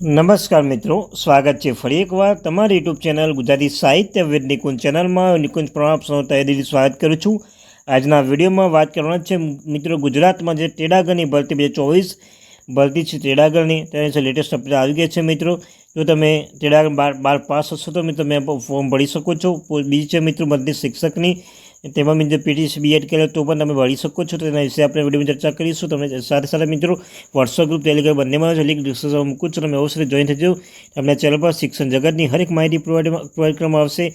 નમસ્કાર મિત્રો, સ્વાગત છે ફરી એકવાર તમારી યુટ્યુબ ચેનલ ગુજરાતી સાહિત્ય વેદ નિકુંજ ચેનલમાં. નિકુંજ પ્રણાપ સૌ તહેદીલી સ્વાગત કરું છું. આજના વિડીયોમાં વાત કરવાના છે મિત્રો ગુજરાતમાં જે ટેડાગરની ભરતી બે ચોવીસ ભરતી છે ટેડાગરની તેની છે લેટેસ્ટ અપડેટ આવી ગયા છે મિત્રો. જો તમે ટેડાગર બાર બાર પાસ હશો તો તમે ફોર્મ ભરી શકો છો. બીજી છે મિત્રો બધી શિક્ષકની તેમાં મિત્રો પીટીસી બીએડ કરે તો પણ તમે ભળી શકો છો. તેના વિશે આપણે વિડીયોમાં ચર્ચા કરીશું. તમે સાથે સાથે મિત્રો વોટ્સઅપ ગ્રુપ ટેલિગ્રામ બંનેમાં છે લિંક ડિસ્ક્રિપ્શનમાં મૂકું છું. તમે અવશ્ય જોઈન થજો. તમને ચેનલ પર શિક્ષણ જગતની હરેક માહિતી પ્રોવાઈડ પ્રોવાઈડ કરવામાં આવશે.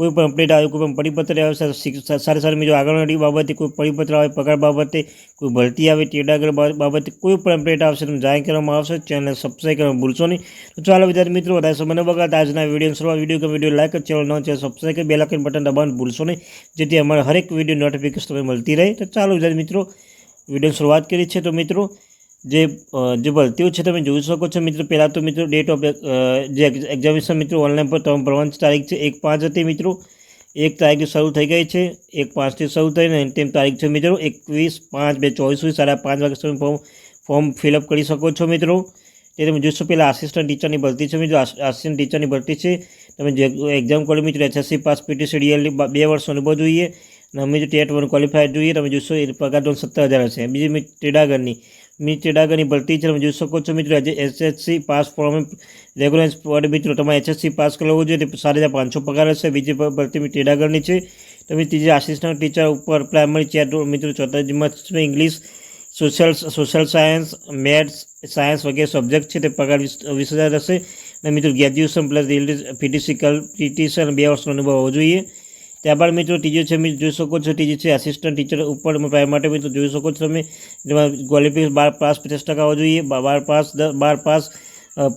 કોઈ પણ અપડેટ આવે, કોઈ પણ પરિપત્ર આવે સારી સારી મિત્રો આગળની બાબતે કોઈ પરિપત્ર આવે, પગાર બાબતે કોઈ ભરતી આવે ટેડાગર બાબતે કોઈ પણ અપડેટ આવશે તમને જાહેર કરવામાં આવશે ચેનલ સબસ્ક્રાઈબ કરવા ભૂલશો નહીં. તો ચાલો વિદ્યાર્થી મિત્રો, વધારે સમય વગર આજના વીડિયો શરૂઆત વીડિયો કે વીડિયો લાઈક ચેનલ ન છે સબસ્ક્રાઈબ કરી બે લાખની બટન દબાવવાનું ભૂલશો નહીં, જેથી અમારા હરેક વીડિયો નોટિફિકેશન તમને મળતી રહે. તો ચાલો વિદ્યાર્થી મિત્રો વીડિયો શરૂઆત કરી છે તો મિત્રો જે જે ભરતીઓ છે તમે જોઈ શકો છો મિત્રો. પહેલાં તો મિત્રો ડેટ ઓફ જે એક્ઝામિનેશન મિત્રો ઓનલાઈન પર તમામ ભરવાની તારીખ છે. એક પાંચ હતી મિત્રો. એક તારીખથી શરૂ થઈ ગઈ છે. એક પાંચથી શરૂ થઈને અંતિમ તારીખ છે મિત્રો. એકવીસ પાંચ બે ચોવીસ સુધી સાડા પાંચ વાગ્યા સુધી ફોર્મ ફોર્મ ફિલઅપ કરી શકો છો મિત્રો. તે તમે જોશો પહેલાં આસિસ્ટન્ટ ટીચરની ભરતી છે મિત્રો. આસિસ્ટન્ટ ટીચરની ભરતી છે. તમે જે એક્ઝામ કરો મિત્રો એચએસસી પાસ પીટીસી ડીએલની બે વર્ષ અનુભવ જોઈએ. અને અમે જો ટેટ વન ક્વોલિફાઈડ જોઈએ. તમે જોશો, એ પગાર ધોરણ સત્તર હજાર છે. બીજી ટેડાગરની. મિત ડાગરની ભરતી છે તમે જોઈ શકો છો મિત્રો. આજે એસએસસી પાસ ફોર્મ રેગ્યુલન્સ વડે મિત્રો. તમારે એચએસસી પાસ કરવો જોઈએ સારી સાડા હજાર પાંચસો પગાર હશે. બીજી ભરતી ટેડાગરની છે. તમે ત્રીજી આસિસ્ટન્ટ ટીચર ઉપર પ્રાઇમરી ચેર મિત્રો ચોથા English social social science maths science વગેરે સબ્જેક્ટ છે. તે પગાર વીસ હજાર હશે. અને મિત્રો ગ્રેજ્યુએશન પ્લસ ફિઝિકલ પીટીસી અને બે વર્ષનો અનુભવ હોવો જોઈએ. ત્યારબાદ મિત્રો ત્રીજો છે મિત્રો જોઈ શકો છો. ત્રીજી છે આસિસ્ટન્ટ ટીચર ઉપર પ્રાઇમ માટે મિત્રો જોઈ શકો છો તમે. જેમાં ક્વોલિફિકેશન બાર પાસ પચાસ ટકા હોવા જોઈએ. બાર પાસ બાર પાસ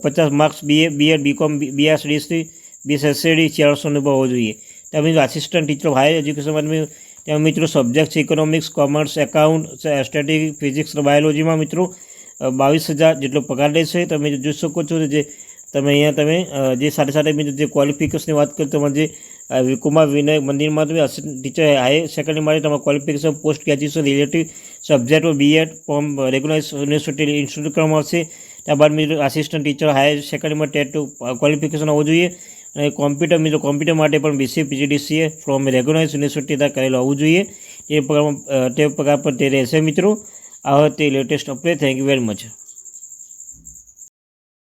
પચાસ marks BA BEd BCom BSDC BSSCD ચારસો અનુભવ હોવો જોઈએ. ત્યાં મિત્રો આસિસ્ટન્ટ ટીચર હાયર એજ્યુકેશનમાં ત્યાં મિત્રો સબ્જેક્ટ છે economics commerce account static physics બાયોલોજીમાં મિત્રો બાવીસ હજાર જેટલો પગાર લેશે તમે જોઈ શકો છો જે, તમે અહીંયા તમે જે સાથે સાથે મિત્રો જે ક્વોલિફિકેશનની વાત કરો, તમારે જે કુમાર વિનય મંદિરમાં તમે ટીચર હાયર સેકન્ડરી માટે તમારે qualification post graduation relative subject BEd form regularise university institute કરવામાં આવશે. ત્યારબાદ મિત્રો આસિસ્ટન્ટ ટીચર હાયર સેકન્ડરીમાં ટેટ ક્વોલિફિકેશન હોવું જોઈએ. અને કોમ્પ્યુટર મિત્રો કોમ્પ્યુટર માટે પણ BC PGDCA from regularise university કરેલું હોવું જોઈએ. તે પ્રકાર તે પ્રકાર પર તે રહેશે મિત્રો. આ તે latest update thank you very much